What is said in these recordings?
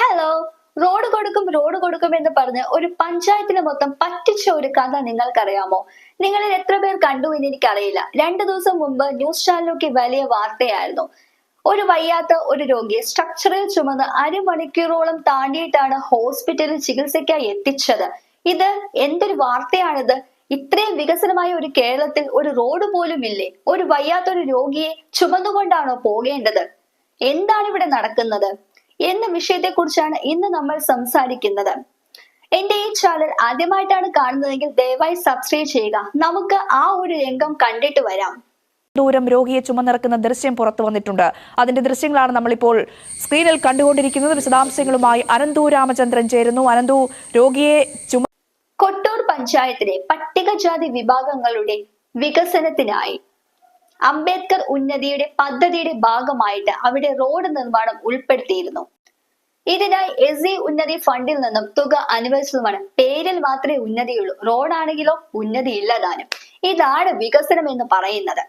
Hello road കൊടുക്കും road കൊടുക്കും എന്ന് പറഞ്ഞ് ഒരു പഞ്ചായത്തിന് മൊത്തം പറ്റിച്ച ഒരു കഥ നിങ്ങൾക്കറിയാമോ? നിങ്ങളിൽ എത്ര പേർ കണ്ടു എന്ന് എനിക്കറിയില്ല. രണ്ടു ദിവസം മുമ്പ് ന്യൂസ് ചാനലൊക്കെ വലിയ വാർത്തയായിരുന്നു. ഒരു വയ്യാത്ത ഒരു രോഗിയെ സ്ട്രക്ചറിൽ ചുമന്ന് അരമണിക്കൂറോളം താണ്ടിയിട്ടാണ് ഹോസ്പിറ്റലിൽ ചികിത്സയ്ക്കായി എത്തിച്ചത്. ഇത് എന്തൊരു വാർത്തയാണിത്? ഇത്രയും വികസനമായ ഒരു കേരളത്തിൽ ഒരു റോഡ് പോലും ഇല്ലേ? ഒരു വയ്യാത്തൊരു രോഗിയെ ചുമന്നുകൊണ്ടാണോ പോകേണ്ടത്? എന്താണ് ഇവിടെ നടക്കുന്നത്? എന്ന വിഷയത്തെ കുറിച്ചാണ് ഇന്ന് നമ്മൾ സംസാരിക്കുന്നത്. എന്റെ ഈ ചാനൽ ആദ്യമായിട്ടാണ് കാണുന്നതെങ്കിൽ ദയവായി സബ്സ്ക്രൈബ് ചെയ്യുക. നമുക്ക് ആ ഒരു രംഗം കണ്ടിട്ട് വരാം. ദൂരം രോഗിയെ ചുമന്നിറക്കുന്ന ദൃശ്യം പുറത്തു വന്നിട്ടുണ്ട്. അതിന്റെ ദൃശ്യങ്ങളാണ് നമ്മളിപ്പോൾ സ്ക്രീനിൽ കണ്ടുകൊണ്ടിരിക്കുന്നത്. വിശദാംശങ്ങളുമായി അനന്തു രാമചന്ദ്രൻ ചേരുന്നു. അനന്തു രോഗിയെ ചുമ കൊട്ടൂർ പഞ്ചായത്തിലെ പട്ടികജാതി വിഭാഗങ്ങളുടെ വികസനത്തിനായി അംബേദ്കർ ഉന്നതിയുടെ പദ്ധതിയുടെ ഭാഗമായിട്ട് അവിടെ റോഡ് നിർമ്മാണം ഉൾപ്പെടുത്തിയിരുന്നു. ഇതിനായി എസ് ഉന്നതി ഫണ്ടിൽ നിന്നും തുക അനുവദിച്ചതുമാണ്. പേരിൽ മാത്രമേ ഉന്നതിയുള്ളൂ. റോഡാണെങ്കിലോ ഉന്നതി ഇല്ലതാനും ഇതാണ് വികസനം എന്ന് പറയുന്നത്.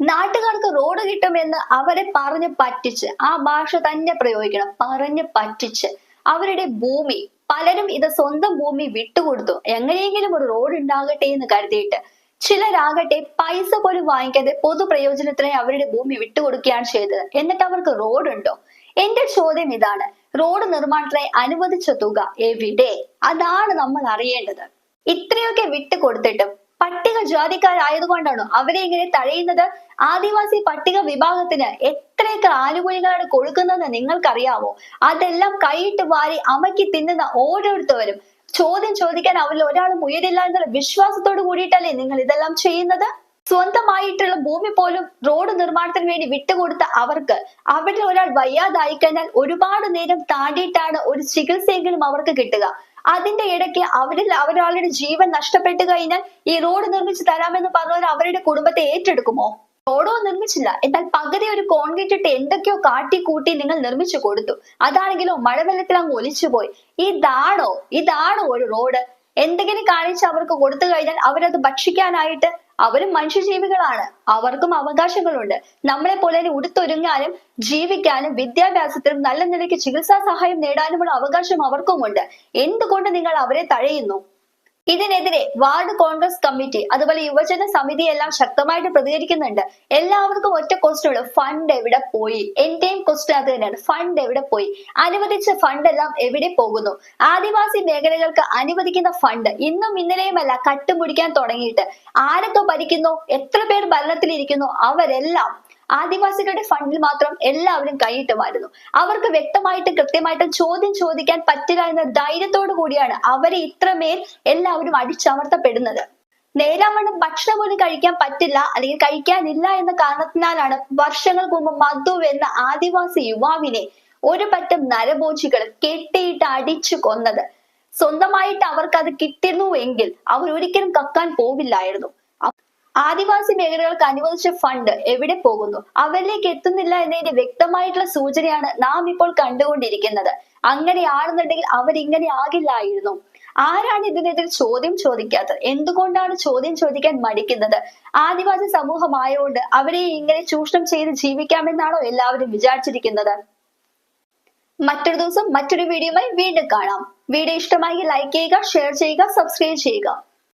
നാട്ടുകാർക്ക് റോഡ് കിട്ടുമെന്ന് അവരെ പറഞ്ഞ് പറ്റിച്ച് ആ ഭാഷ തന്നെ പ്രയോഗിക്കണം. പറഞ്ഞ് പറ്റിച്ച്. അവരുടെ ഭൂമി പലരും ഇത് സ്വന്തം ഭൂമി വിട്ടുകൊടുത്തു. എങ്ങനെയെങ്കിലും ഒരു റോഡ് ഉണ്ടാകട്ടെ എന്ന് കരുതിയിട്ട് ചിലരാകട്ടെ പൈസ പോലും വാങ്ങിക്കാതെ പൊതുപ്രയോജനത്തിനായി അവരുടെ ഭൂമി വിട്ടുകൊടുക്കുകയാണ് ചെയ്തത്. എന്നിട്ട് അവർക്ക് റോഡ് ഉണ്ടോ? എന്റെ ചോദ്യം ഇതാണ്. റോഡ് നിർമ്മാണത്തിനായി അനുവദിച്ച തുക എവിടെ? അതാണ് നമ്മൾ അറിയേണ്ടത്. ഇത്രയൊക്കെ വിട്ടു വിട്ടുകൊടുത്തിട്ടും പട്ടിക ജാതിക്കാരായതുകൊണ്ടാണോ അവരെ ഇങ്ങനെ തഴയുന്നത്? ആദിവാസി പട്ടിക വിഭാഗത്തിന് എത്രയൊക്കെ ആനുകൂല്യങ്ങളാണ് കൊടുക്കുന്നതെന്ന് നിങ്ങൾക്കറിയാമോ? അതെല്ലാം കൈയിട്ട് വാരി അമക്കി തിന്നുന്ന ഓരോരുത്തരും ചോദ്യം ചോദിക്കാൻ അവരിൽ ഒരാളും ഉയരില്ല എന്നുള്ള വിശ്വാസത്തോട് കൂടിയിട്ടല്ലേ നിങ്ങൾ ഇതെല്ലാം ചെയ്യുന്നത്? സ്വന്തമായിട്ടുള്ള ഭൂമി പോലും റോഡ് നിർമ്മാണത്തിന് വേണ്ടി വിട്ടുകൊടുത്ത അവർക്ക് അവിടെ ഒരാൾ വയ്യാതായി കഴിഞ്ഞാൽ ഒരുപാട് നേരം താണ്ടിയിട്ടാണ് ഒരു ചികിത്സയെങ്കിലും അവർക്ക് കിട്ടുക. അതിന്റെ ഇടയ്ക്ക് അവരിൽ അവരാളുടെ ജീവൻ നഷ്ടപ്പെട്ടു കഴിഞ്ഞാൽ ഈ റോഡ് നിർമ്മിച്ചു തരാമെന്ന് പറഞ്ഞവർ അവരുടെ കുടുംബത്തെ ഏറ്റെടുക്കുമോ? റോഡോ നിർമ്മിച്ചില്ല. എന്നാൽ പകുതി ഒരു കോൺക്രീറ്റ് ഇട്ട് എന്തൊക്കെയോ കാട്ടി കൂട്ടി നിങ്ങൾ നിർമ്മിച്ചു കൊടുത്തു. അതാണെങ്കിലോ മഴവെള്ളത്തിൽ അങ്ങ് ഒലിച്ചുപോയി ഇതാണോ ഇതാണോ ഒരു റോഡ്? എന്തെങ്കിലും കാണിച്ച് അവർക്ക് കൊടുത്തു കഴിഞ്ഞാൽ അവരത് ഭക്ഷിക്കാനായിട്ട് അവരും മനുഷ്യജീവികളാണ്. അവർക്കും അവകാശങ്ങളുണ്ട്. നമ്മളെ പോലെ തന്നെ ഉടുത്തൊരുങ്ങാനും ജീവിക്കാനും വിദ്യാഭ്യാസത്തിനും നല്ല നിലയ്ക്ക് ചികിത്സാ സഹായം നേടാനുമുള്ള അവകാശം അവർക്കുമുണ്ട്. എന്തുകൊണ്ട് നിങ്ങൾ അവരെ തഴയുന്നു? ഇതിനെതിരെ വാർഡ് കോൺഗ്രസ് കമ്മിറ്റി അതുപോലെ യുവജന സമിതി എല്ലാം ശക്തമായിട്ട് പ്രതികരിക്കുന്നുണ്ട്. എല്ലാവർക്കും ഒറ്റ ക്വസ്റ്റ്യൻ ഉള്ളു. ഫണ്ട് എവിടെ പോയി? എന്റെയും ക്വസ്റ്റ്യൻ അത് തന്നെയാണ്. ഫണ്ട് എവിടെ പോയി? അനുവദിച്ച ഫണ്ട് എല്ലാം എവിടെ പോകുന്നു? ആദിവാസി മേഖലകൾക്ക് അനുവദിക്കുന്ന ഫണ്ട് ഇന്നും ഇന്നലെയുമല്ല കട്ടുപിടിക്കാൻ തുടങ്ങിയിട്ട്. ആരൊക്കെ ഭരിക്കുന്നു? എത്ര പേർ ഭരണത്തിലിരിക്കുന്നു? അവരെല്ലാം ആദിവാസികളുടെ ഫണ്ടിൽ മാത്രം എല്ലാവരും കൈയിട്ടുമായിരുന്നു. അവർക്ക് വ്യക്തമായിട്ട് കൃത്യമായിട്ട് ചോദ്യം ചോദിക്കാൻ പറ്റുക എന്ന ധൈര്യത്തോടു കൂടിയാണ് അവരെ ഇത്രമേൽ എല്ലാവരും അടിച്ചമർത്തപ്പെടുന്നത്. നേരാവണ്ണം ഭക്ഷണം പോലും കഴിക്കാൻ പറ്റില്ല അല്ലെങ്കിൽ കഴിക്കാനില്ല എന്ന കാരണത്തിനാലാണ് വർഷങ്ങൾക്ക് മുമ്പ് മധു എന്ന ആദിവാസി യുവാവിനെ ഒരു പറ്റം നരഭോജികൾ കെട്ടിയിട്ട് അടിച്ചു കൊന്നത്. സ്വന്തമായിട്ട് അവർക്ക് അത് കിട്ടുന്നു എങ്കിൽ അവർ ഒരിക്കലും കക്കാൻ പോവില്ലായിരുന്നു. ആദിവാസി മേഖലകൾക്ക് അനുവദിച്ച ഫണ്ട് എവിടെ പോകുന്നു? അവരിലേക്ക് എത്തുന്നില്ല എന്നതിന്റെ വ്യക്തമായിട്ടുള്ള സൂചനയാണ് നാം ഇപ്പോൾ കണ്ടുകൊണ്ടിരിക്കുന്നത്. അങ്ങനെയാണെന്നുണ്ടെങ്കിൽ അവരിങ്ങനെ ആകില്ലായിരുന്നു. ആരാണ് ഇതിനെതിരെ ചോദ്യം ചോദിക്കാത്തത്? എന്തുകൊണ്ടാണ് ചോദ്യം ചോദിക്കാൻ മടിക്കുന്നത്? ആദിവാസി സമൂഹമായതുകൊണ്ട് അവരെ ഇങ്ങനെ ചൂഷണം ചെയ്ത് ജീവിക്കാമെന്നാണോ എല്ലാവരും വിചാരിച്ചിരിക്കുന്നത്? മറ്റൊരു ദിവസം മറ്റൊരു വീഡിയോയുമായി വീണ്ടും കാണാം. വീഡിയോ ഇഷ്ടമായി ലൈക്ക് ചെയ്യുക ഷെയർ ചെയ്യുക സബ്സ്ക്രൈബ് ചെയ്യുക.